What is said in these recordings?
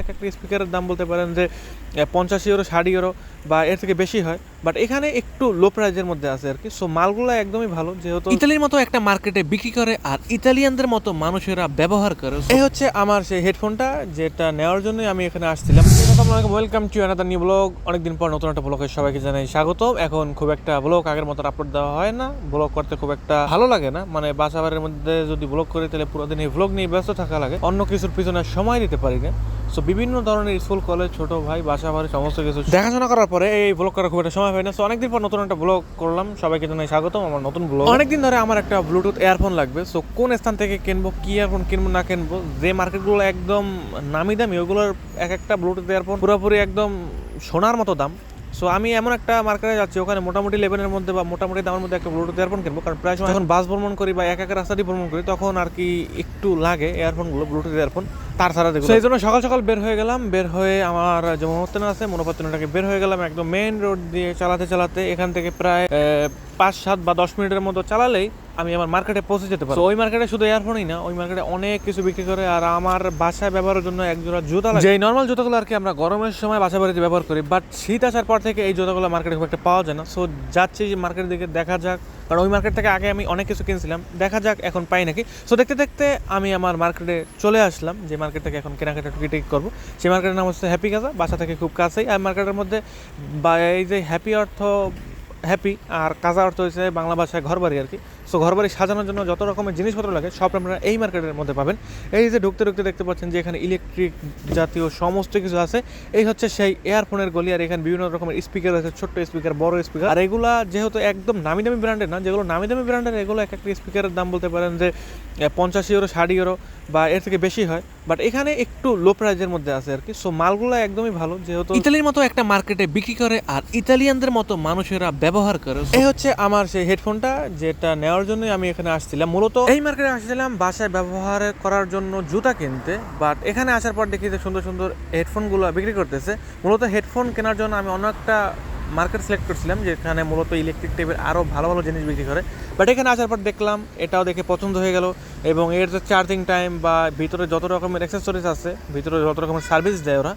এক একটা স্পিকারের দাম বলতে পারেন যে পঞ্চাশ ইউরো ষাট ইউরো বা এর থেকে বেশি হয়। বাট এখানে একটু লো প্রাইজের মধ্যে আছে আর কি। সো মালগুলো একদমই ভালো যেহেতু ইতালির মতো একটা মার্কেটে বিক্রি করে আর ইতালিয়ানদের মতো মানুষেরা ব্যবহার করে। এই হচ্ছে আমার সেই হেডফোনটা যেটা নেওয়ার জন্য আমি এখানে আসছিলাম। Welcome to another new blog অনেকদিন পর নতুন একটা ব্লগে সবাইকে জানাই স্বাগত এখন খুব একটা ব্লগ আগের মতো আপলোড দেওয়া হয় না। ব্লগ করতে খুব একটা ভালো লাগে না। মানে বাসাবাড়ির মধ্যে যদি ব্লগ করি তাহলে পুরো দিন এই ব্লগ নিয়ে ব্যস্ত থাকা লাগে। অন্য কিছুর পিছনে সময় দিতে পারি না। সো বিভিন্ন ধরনের স্কুল কলেজ ছোট ভাই বাসা বাড়ি সমস্ত কিছু দেখাশোনা করার পরে এই ব্লগ করার খুব একটা সময় হয় না। সো অনেকদিন পর নতুন একটা ব্লগ করলাম। সবাইকে জানাই স্বাগতম। আমার নতুন ব্লগ অনেকদিন ধরে আমার একটা ব্লুটুথ এয়ারফোন লাগবে। সো কোন স্থান থেকে কিনবো কি এয়ারফোন কিনবো না কিনবো যে মার্কেটগুলো একদম নামি দামি ওগুলোর এক একটা ব্লুটুথ এয়ারফোন পুরোপুরি একদম সোনার মতো দাম। সো আমি এমন একটা মার্কেটে যাচ্ছি ওখানে মোটামুটি লেভেলের মধ্যে বা মোটামুটি দামের মধ্যে একটা ব্লুটুথ ইয়ারফোন কিনবো। কারণ প্রায় সময় এখন বাস ভ্রমণ করি বা এক এক রাস্তা দিয়ে ভ্রমণ করি তখন আর কি একটু লাগে এয়ারফোনগুলো ব্লুটুথ ইয়ারফোন তার ছাড়া দেখো সেই জন্য সকাল সকাল বের হয়ে গেলাম বের হয়ে আমার যে মনোত্তন আছে মনোপত্তনটাকে বের হয়ে গেলাম একদম মেইন রোড দিয়ে চালাতে চালাতে। এখান থেকে প্রায় পাঁচ সাত বা দশ মিনিটের মতো চালালেই আমি আমার মার্কেটে পৌঁছে যেতে পারি ওই মার্কেটে শুধু এয়ারফোনই না ওই মার্কেটে অনেক কিছু বিক্রি করে আর আমার বাসায় ব্যবহারের জন্য এক জোড়া জুতা লাগে। যে নর্মাল জুতাগুলো আর কি আমরা গরমের সময় বাসা বাড়িতে ব্যবহার করি বাট শীত আসার পর থেকে এই জুতাগুলো মার্কেটে খুব একটা পাওয়া যায় না। সো যাচ্ছি যে মার্কেটের দিকে দেখা যাক। কারণ ওই মার্কেট থেকে আগে আমি অনেক কিছু কিনছিলাম দেখা যাক এখন পাই নাকি। সো দেখতে দেখতে আমি আমার মার্কেটে চলে আসলাম যে মার্কেট থেকে এখন কেনাকাটা টুকিটাকি করব। সেই মার্কেটের নাম হচ্ছে হ্যাপি কাজা বাসা থেকে খুব কাছেই। আর মার্কেটের মধ্যে বা এই যে হ্যাপি অর্থ হ্যাপি আর কাজা অর্থ হচ্ছে বাংলা ভাষায় ঘরবাড়ি আর কি। সো ঘর বাড়ি সাজানোর জন্য যত রকমের জিনিসপত্র লাগে সব আপনারা এই মার্কেটের মধ্যে পাবেন। এই যে ঢুকতে ঢুকতে দেখতে পাচ্ছেন যে এখানে ইলেকট্রিক জাতীয় সমস্ত কিছু আছে। এই হচ্ছে সেই এয়ারফোনের গলি আর এখানে বিভিন্ন রকমের স্পিকার আছে ছোট্ট স্পিকার বড় স্পিকার আর এগুলা যেহেতু একদম নামি দামি ব্র্যান্ডের না যেগুলো নামি দামি ব্র্যান্ডের এগুলো এক একটা স্পিকারের দাম বলতে পারেন যে পঞ্চাশ ইউরো ষাট ইউরো বা এর থেকে বেশি হয়। বাট এখানে একটু লো প্রাইজের মধ্যে আছে আর কি সো মালগুলো একদমই ভালো যেহেতু ইতালির মতো একটা মার্কেটে বিক্রি করে আর ইতালিয়ানদের মতো মানুষেরা ব্যবহার করে। এই হচ্ছে আমার সেই হেডফোনটা যেটা নেওয়ার জন্যই আমি এখানে আসছিলাম। মূলত এই মার্কেটে আসছিলাম, বাসায় ব্যবহার করার জন্য জুতা কিনতে বাট এখানে আসার পর দেখি যে সুন্দর সুন্দর হেডফোনগুলো বিক্রি করতেছে। মূলত হেডফোন কেনার জন্য আমি অন্য একটা মার্কেট সিলেক্ট করছিলাম, যেখানে মূলত ইলেকট্রিক টাইপের আরও ভালো ভালো জিনিস বিক্রি করে। বাট এখানে আসার পর দেখলাম, এটাও দেখে পছন্দ হয়ে গেল। এবং এর যে চার্জিং টাইম বা ভিতরে যত রকমের অ্যাক্সেসরিজ আছে, ভিতরে যত রকমের সার্ভিস দেয় ওরা,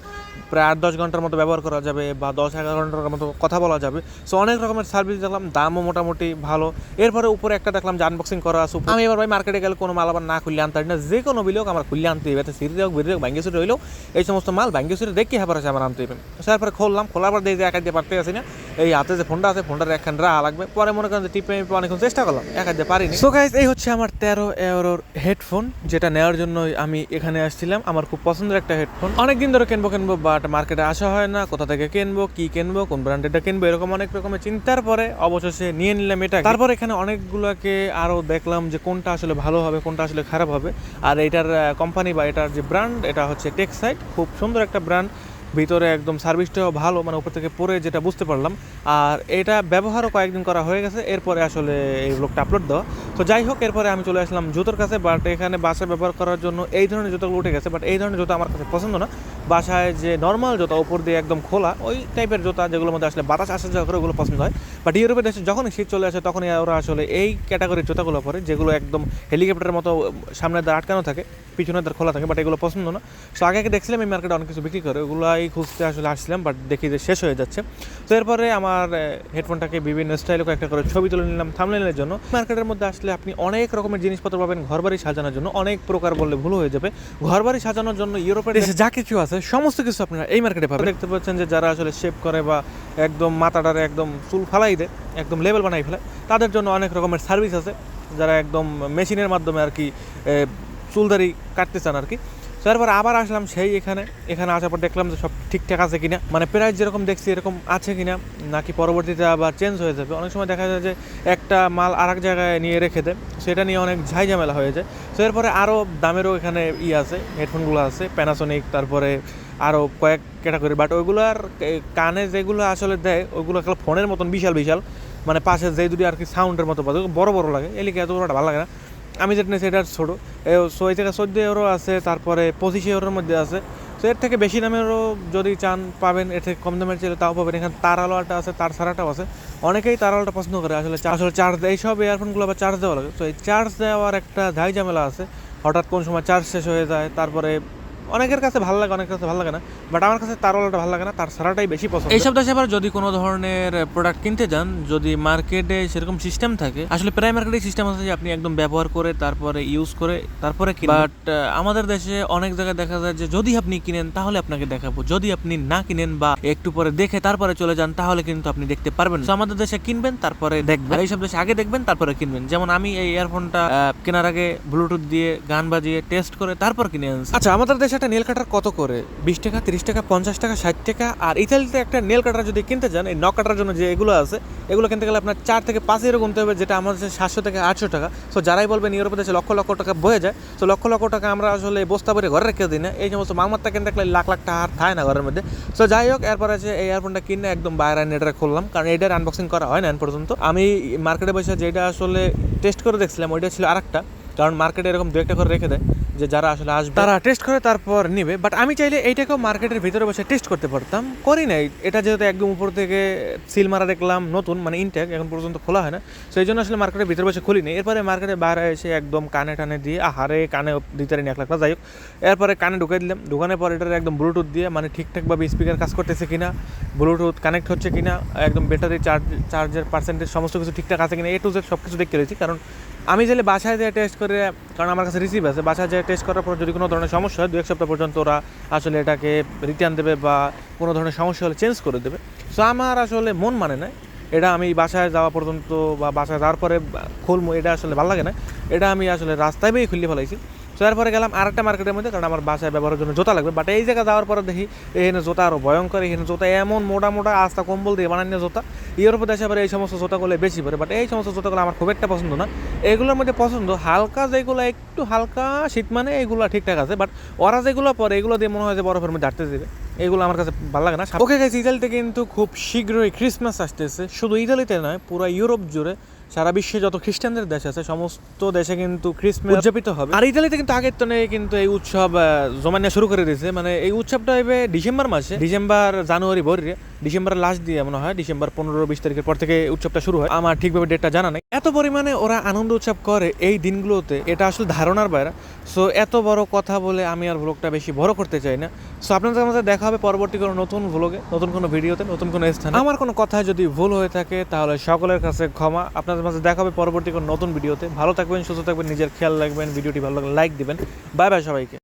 প্রায় আট দশ ঘণ্টার মতো ব্যবহার করা যাবে বা দশ এগারো ঘণ্টার মতো কথা বলা যাবে। সো অনেক রকমের সার্ভিস দেখলাম, দামও মোটামুটি ভালো। এরপরে উপরে একটা দেখলাম, যে আনবক্সিং করা আছে আমি এবার ভাই মার্কেটে গেলে কোনো মাল আবার না খুললে আনতে না। যে কোনো বিলোক আমার খুললে আনতে হবে। এতে সিঁড়ি হোক, বেরিয়ে হোক ব্যাঙ্গে সুরি হইলেও এই সমস্ত মাল ব্যাঙ্গে সুরি দেখে হ্যাঁ আছে আমার আনতে হবে। তারপরে খুললাম, খোলার পর দেখি একা দিয়ে পারতে আসি না। এই হাতে যে ফোনটা আছে ফোনটার একখান রাহা লাগবে। পরে মনে করেন যে টিপে অনেকক্ষণ চেষ্টা করলাম একা দিয়ে পারিনি। সো গাইজ এই হচ্ছে আমার তেরো এওরোর হেডফোন যেটা নেওয়ার জন্য আমি এখানে আসছিলাম। আমার খুব পছন্দের একটা হেডফোন অনেকদিন ধরে কিনবো কিনবো বাট মার্কেটে আসা হয় না। কোথা থেকে কিনবো, কি কিনবো, কোন ব্র্যান্ডেডটা কিনবো, এরকম অনেক রকমের চিন্তার পরে অবশেষে নিয়ে নিলাম এটা তারপর এখানে অনেকগুলোকে আরও দেখলাম যে কোনটা আসলে ভালো হবে, কোনটা আসলে খারাপ হবে। আর এটার কোম্পানি বা এটার যে ব্র্যান্ড এটা হচ্ছে টেক্সাইট খুব সুন্দর একটা ব্র্যান্ড ভিতরে একদম সার্ভিসটাও ভালো মানে উপর থেকে পরে যেটা বুঝতে পারলাম। আর এটা ব্যবহারও কয়েকদিন করা হয়ে গেছে। এরপরে আসলে এই ব্লগটা আপলোড দেওয়া। তো যাই হোক, এরপরে আমি চলে আসলাম জুতোর কাছে বাট এখানে বাসে ব্যবহার করার জন্য এই ধরনের জুতোগুলো উঠে গেছে বাট এই ধরনের জুতো আমার কাছে পছন্দ না। বাসায় যে নর্মাল জুতা, উপর দিয়ে একদম খোলা, ওই টাইপের জুতা যেগুলোর মধ্যে আসলে বাতাস আসা যাওয়া করে ওগুলো পছন্দ হয়। বাট ইউরোপের দেশে যখনই শীত চলে আসে, তখনই ওরা আসলে এই ক্যাটাগরির জুতাগুলো পরে, যেগুলো একদম হেলিকপ্টারের মতো সামনে দ্বার আটকানো থাকে, পিছনে দ্বার খোলা থাকে বাট এগুলো পছন্দ না। সো আগে আগে দেখছিলাম এই মার্কেটে অনেক কিছু বিক্রি করে, ওগুলাই খুঁজতে আসলে আসছিলাম বাট দেখি যে শেষ হয়ে যাচ্ছে। তো এরপরে আমার হেডফোনটাকে বিভিন্ন স্টাইলে কয়েকটা করে ছবি তুলে নিলাম থামলেনের জন্য। মার্কেটের মধ্যে আসলে আপনি অনেক রকমের জিনিসপত্র পাবেন ঘরবাড়ি সাজানোর জন্য, অনেক প্রকার বললে ভুল হয়ে যাবে। ঘরবাড়ি সাজানোর জন্য ইউরোপের দেশে যা কিছু আছে সমস্ত কিছু আপনারা এই মার্কেটে পাবেন। দেখতে পাচ্ছেন যে যারা আসলে শেপ করে বা একদম মাথাটারে একদম চুল ফালাই দেয়, একদম লেভেল বানাই ফেলে, তাদের জন্য অনেক রকমের সার্ভিস আছে। যারা একদম মেশিনের মাধ্যমে আর কি চুলদারি কাটতে চান আর কি। তো এরপর আবার আসলাম সেই এখানে। এখানে আসার পর দেখলাম যে সব ঠিকঠাক আছে কিনা। মানে প্রাইস যেরকম দেখছি এরকম আছে কিনা, নাকি পরবর্তীতে আবার চেঞ্জ হয়ে যাবে। অনেক সময় দেখা যায় যে একটা মাল আর এক জায়গায় নিয়ে রেখে দেয়। সেটা নিয়ে অনেক ঝাই ঝামেলা হয়ে যায়। তো এরপরে আরও দামেরও এখানে ই আছে, হেডফোনগুলো আছে প্যানাসোনিক তারপরে আরও কয়েক ক্যাটাগরি বাট ওইগুলোর কানে যেগুলো আসলে দেয়, ওইগুলো আসলে ফোনের মতন বিশাল বিশাল। মানে পাশে যে দুটি আর কি সাউন্ডের মতো বড় বড় লাগে। এলিকে এত বড়টা ভালো লাগে না। আমি যেটা নিয়েছি, এটা ছোটো। সো এই থেকে চোদ্দ ইউরো আছে, তারপরে পঁচিশ ইউরোর মধ্যে আছে। তো এর থেকে বেশি দামেরও যদি চান পাবেন, এর থেকে কম দামের চাইলে তাও পাবেন। এখানে তার আলোয়াটা আছে, তার ছাড়াটাও আছে। অনেকেই তার আলোটা পছন্দ করে, আসলে আসলে চার্জ এইসব ইয়ারফোনগুলো আবার চার্জ দেওয়া লাগে। তো এই চার্জ দেওয়ার একটা ধাই ঝামেলা আছে। হঠাৎ কোন সময় চার্জ শেষ হয়ে যায়, তারপরে অনেকের কাছে ভালো লাগে অনেকের কাছে ভালো লাগে না বাট আমার কাছে তারওয়ালাটা ভালো লাগে না তার সারাটাই বেশি পছন্দ। এইসব দেশে আবার যদি কোনো ধরনের প্রোডাক্ট কিনতে যান যদি মার্কেটে সেরকম সিস্টেম থাকে আসলে প্রায় মার্কেটে সিস্টেম আছে যে আপনি একদম ব্যবহার করে তারপরে ইউজ করে তারপরে বাট আমাদের দেশে অনেক জায়গায় দেখা যায় যে যদি আপনি কিনেন তাহলে আপনাকে দেখাবো। যদি আপনি না কিনেন বা একটু পরে দেখে তারপরে চলে যান তাহলে কিন্তু আপনি দেখতে পারবেন তো আমাদের দেশে কিনবেন তারপরে দেখবেন। এইসব দেশে আগে দেখবেন তারপরে কিনবেন। যেমন আমি এই ইয়ারফোনটা কেনার আগে ব্লুটুথ দিয়ে গান বাজিয়ে টেস্ট করে তারপর কিনে আনছি। আচ্ছা আমাদের দেশে একটা নেল কাটার কত করে? বিশ টাকা, তিরিশ টাকা, পঞ্চাশ টাকা, ষাট টাকা? আর ইতালিতে একটা নেল কাটার যদি কিনতে যান, এই নখ কাটার জন্য যে এগুলো আছে, এগুলো কিনতে গেলে আপনার চার থেকে পাঁচ এরকম কিনতে হবে, যেটা আমাদের সাতশো থেকে আটশো টাকা। সো যারাই বলবেন ইউরোপের দেশে লক্ষ লক্ষ টাকা বয়ে যায় তো লক্ষ লক্ষ টাকা আমরা আসলে বস্তা ভরে ঘরে রেখে দিই না। এই সমস্ত মালমাত্তা কিনতে গেলে লাখ লাখ টাকা থাকে না ঘরের মধ্যে। সো যাই হোক, এরপর আছে এই ইয়ারফোনটা কিনে একদম বাইরে নেটে খুললাম, কারণ এটার আনবক্সিং করা হয় না এখন পর্যন্ত। আমি মার্কেটে বসে যেটা আসলে টেস্ট করে দেখছিলাম, ওইটা ছিল আরেকটা, কারণ মার্কেটে এরকম দু একটা করে রেখে দেয়। যে যারা আসলে আসবে। তারা টেস্ট করে তারপর নিবে। বাট আমি চাইলে এইটাকেও মার্কেটের ভিতরে বসে টেস্ট করতে পারতাম। করি নাই। এটা যেহেতু একদম উপর থেকে সিল মারা দেখলাম, নতুন মানে ইনটেক এখন পর্যন্ত খোলা হয় না। সেই জন্য আসলে মার্কেটের ভিতরে বসে খুলি নেই। এরপরে মার্কেটে বাইরে এসে একদম কানে টানে দিয়ে, আহারে, কানে দিতে এক লাখ যাই হোক। এরপরে কানে ঢুকে দিলাম। ঢুকানোর পর এটার একদম ব্লুটুথ দিয়ে মানে ঠিকঠাকভাবে স্পিকার কাজ করতেছে কিনা ব্লুটুথ কানেক্ট হচ্ছে কিনা, একদম ব্যাটারি চার্জ চার্জের পার্সেন্টেজ সমস্ত কিছু ঠিকঠাক আছে কিনা এ টু জেড সব কিছু দেখতে রয়েছি কারণ আমি চাইলে বাসায় দিয়ে টেস্ট করে কারণ আমার কাছে রিসিভ আছে। বাসায় যায় টেস্ট করার পর যদি কোনো ধরনের সমস্যা হয় দু এক সপ্তাহ পর্যন্ত ওরা আসলে এটাকে রিটার্ন দেবে বা কোনো ধরনের সমস্যা হলে চেঞ্জ করে দেবে। সো আমার আসলে মন মানে না এটা আমি বাসায় যাওয়া পর্যন্ত বা বাসায় যাওয়ার পরে খুলবো এটা আসলে ভালো লাগে না। এটা আমি আসলে রাস্তায় বেয়ে খুললে ফেলাইছি। তো এরপরে গেলাম আরেকটা মার্কেটের মধ্যে, কারণ আমার বাসায় ব্যবহারের জন্য জোতা লাগবে। বাট এই জায়গা যাওয়ার পরে দেখি এখানে জোতা আরও ভয়ঙ্কর, এখানে জোতা এমন মোটা মোটা আস্তা কম্বল দিয়ে বানানো জোতা। ইউরোপে দেশে আবার এই সমস্ত জোতাগুলো বেশি পড়ে বাট এই সমস্ত জোতাগুলো আমার খুব একটা পছন্দ না। এগুলোর মধ্যে পছন্দ, হালকা যেগুলো একটু হালকা শীত মানে এগুলো ঠিকঠাক আছে বাট ওরা যেগুলো পরে, এগুলো দিয়ে মনে হয় যে বরফের মধ্যে হাঁটতে দেবে। এগুলো আমার কাছে ভালো লাগে না। ওকে গেছে ইতালিতে কিন্তু খুব শীঘ্রই ক্রিসমাস আসতেছে। শুধু ইতালিতে নয়, পুরো ইউরোপ জুড়ে সারা বিশ্বে যত খ্রিস্টানদের দেশ আছে সমস্ত দেশে কিন্তু ক্রিসমাস উদযাপিত হবে। আর ইতালিতে কিন্তু আগের তো নেই কিন্তু এই উৎসব জমানিয়া শুরু করে দিয়েছে। মানে এই উৎসবটা হবে ডিসেম্বর মাসে ডিসেম্বর জানুয়ারি ভরে ডিসেম্বর লাস্ট দিয়ে মনে হয় ডিসেম্বর পনেরো বিশ তারিখের পর থেকে উৎসবটা শুরু হয়। আমার ঠিকভাবে ডেটটা জানা নেই। এত পরিমাণে ওরা আনন্দ উৎসব করে এই দিনগুলোতে এটা আসলে ধারণার বাইরে। সো এত বড় কথা বলে আমি আর ভ্লগটা বেশি বড় করতে চাই না। সো আপনাদের সাথে দেখা হবে পরবর্তী কোনো নতুন ভ্লগে নতুন কোনো ভিডিওতে, নতুন কোনো স্থানে। আমার কোনো কথায় যদি ভুল হয়ে থাকে, তাহলে সকলের কাছে ক্ষমা। আপনাদের মাঝে দেখা হবে পরবর্তী কোনো নতুন ভিডিওতে। ভালো থাকবেন, সুস্থ থাকবেন, নিজের খেয়াল রাখবেন, ভিডিওটি ভালো লাগলে লাইক দিবেন। বাই বাই সবাইকে।